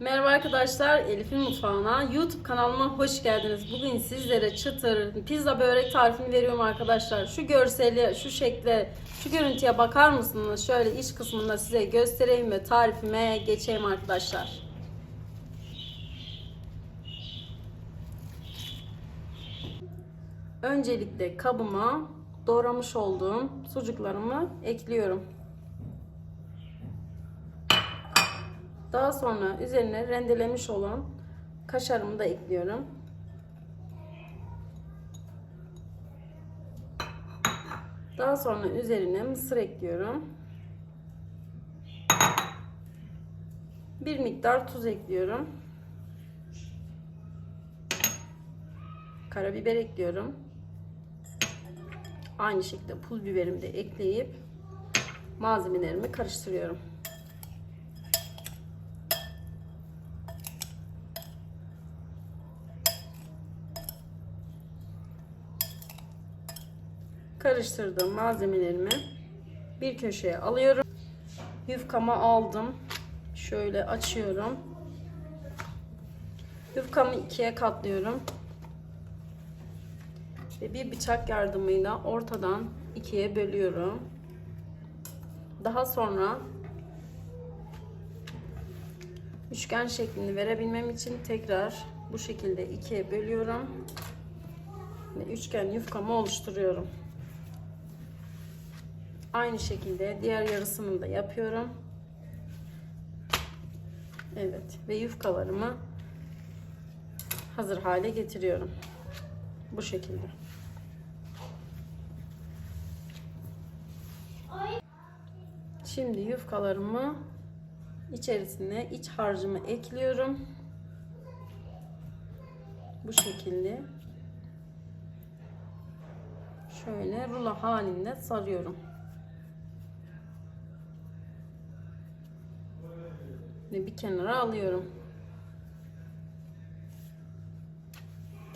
Merhaba arkadaşlar, Elif'in mutfağına YouTube kanalıma hoş geldiniz. Bugün sizlere çıtır pizza börek tarifini veriyorum arkadaşlar. Şu görseli, şu şekle, şu görüntüye bakar mısınız? Şöyle iç kısmında size göstereyim ve tarifime geçeyim arkadaşlar. Öncelikle kabıma doğramış olduğum sucuklarımı ekliyorum. Daha sonra üzerine rendelemiş olan kaşarımı da ekliyorum. Daha sonra üzerine mısır ekliyorum. Bir miktar tuz ekliyorum. Karabiber ekliyorum. Aynı şekilde pul biberimi de ekleyip malzemelerimi karıştırıyorum. Karıştırdığım malzemelerimi bir köşeye alıyorum. Yufkamı aldım. Şöyle açıyorum. Yufkamı ikiye katlıyorum. Ve bir bıçak yardımıyla ortadan ikiye bölüyorum. Daha sonra üçgen şeklini verebilmem için tekrar bu şekilde ikiye bölüyorum. Ve üçgen yufkamı oluşturuyorum. Aynı şekilde diğer yarısını da yapıyorum. Evet ve yufkalarımı hazır hale getiriyorum. Bu şekilde. Şimdi yufkalarımı içerisine iç harcımı ekliyorum. Bu şekilde. Şöyle rulo halinde sarıyorum. Ve bir kenara alıyorum.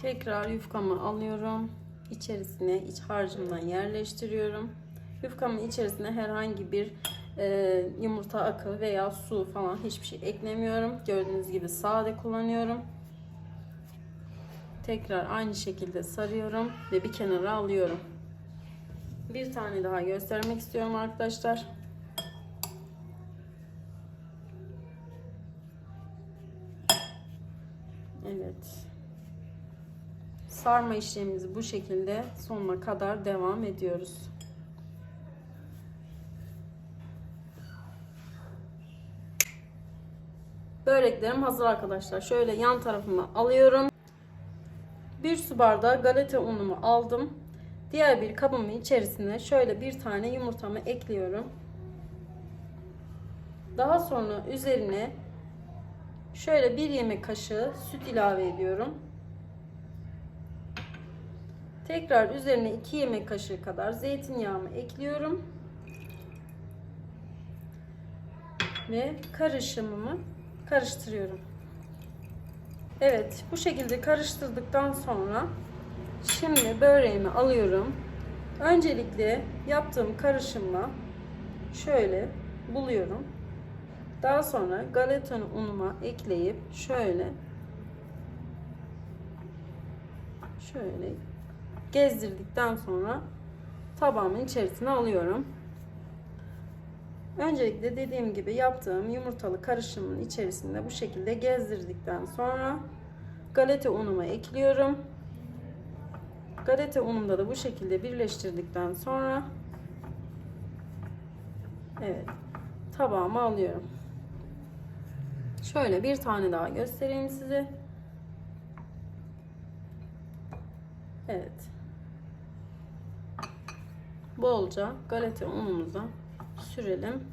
Tekrar yufkamı alıyorum. İçerisine iç harcımdan yerleştiriyorum. Yufkamın içerisine herhangi bir e, yumurta akı veya su falan hiçbir şey eklemiyorum. Gördüğünüz gibi sade kullanıyorum. Tekrar aynı şekilde sarıyorum ve bir kenara alıyorum. Bir tane daha göstermek istiyorum arkadaşlar. Evet. Sarma işlemimizi bu şekilde sonuna kadar devam ediyoruz. Böreklerim hazır arkadaşlar. Şöyle yan tarafıma alıyorum. Bir su bardağı galeta unumu aldım. Diğer bir kabımın içerisine şöyle bir tane yumurtamı ekliyorum. Daha sonra üzerine Şöyle bir yemek kaşığı süt ilave ediyorum. Tekrar üzerine 2 yemek kaşığı kadar zeytinyağımı ekliyorum. Ve karışımımı karıştırıyorum. Evet bu şekilde karıştırdıktan sonra şimdi böreğimi alıyorum. Öncelikle yaptığım karışımla şöyle buluyorum. Daha sonra galeta unuma ekleyip şöyle şöyle gezdirdikten sonra tabağımın içerisine alıyorum. Öncelikle dediğim gibi yaptığım yumurtalı karışımın içerisinde bu şekilde gezdirdikten sonra galeta unumu ekliyorum. Galeta unumda da bu şekilde birleştirdikten sonra evet tabağıma alıyorum. Şöyle bir tane daha göstereyim size. Evet. Bolca galeta unumuza sürelim.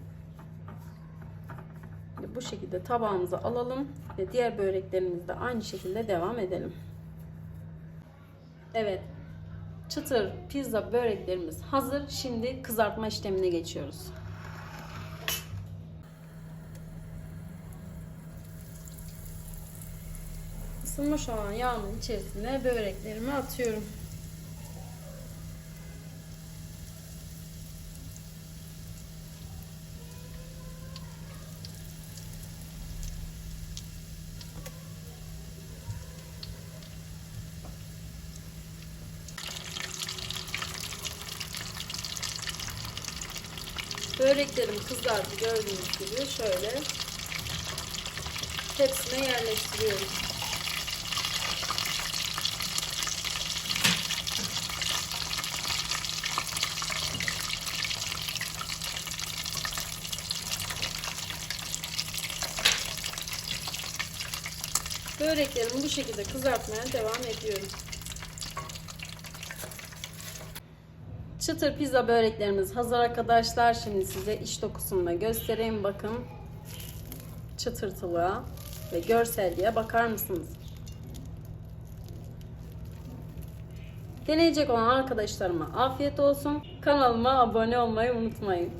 Bu şekilde tabağımıza alalım ve diğer böreklerimizde aynı şekilde devam edelim. Evet. Çıtır pizza böreklerimiz hazır. Şimdi kızartma işlemine geçiyoruz. ısınmış olan yağımın içerisine böreklerimi atıyorum. Böreklerim kızardı gördüğünüz gibi şöyle tepsime yerleştiriyoruz. Böreklerimi bu şekilde kızartmaya devam ediyorum. Çıtır pizza böreklerimiz hazır arkadaşlar. Şimdi size iç dokusunu da göstereyim. Bakın çıtırtılığa ve görselliğe bakar mısınız? Deneyecek olan arkadaşlarıma afiyet olsun. Kanalıma abone olmayı unutmayın.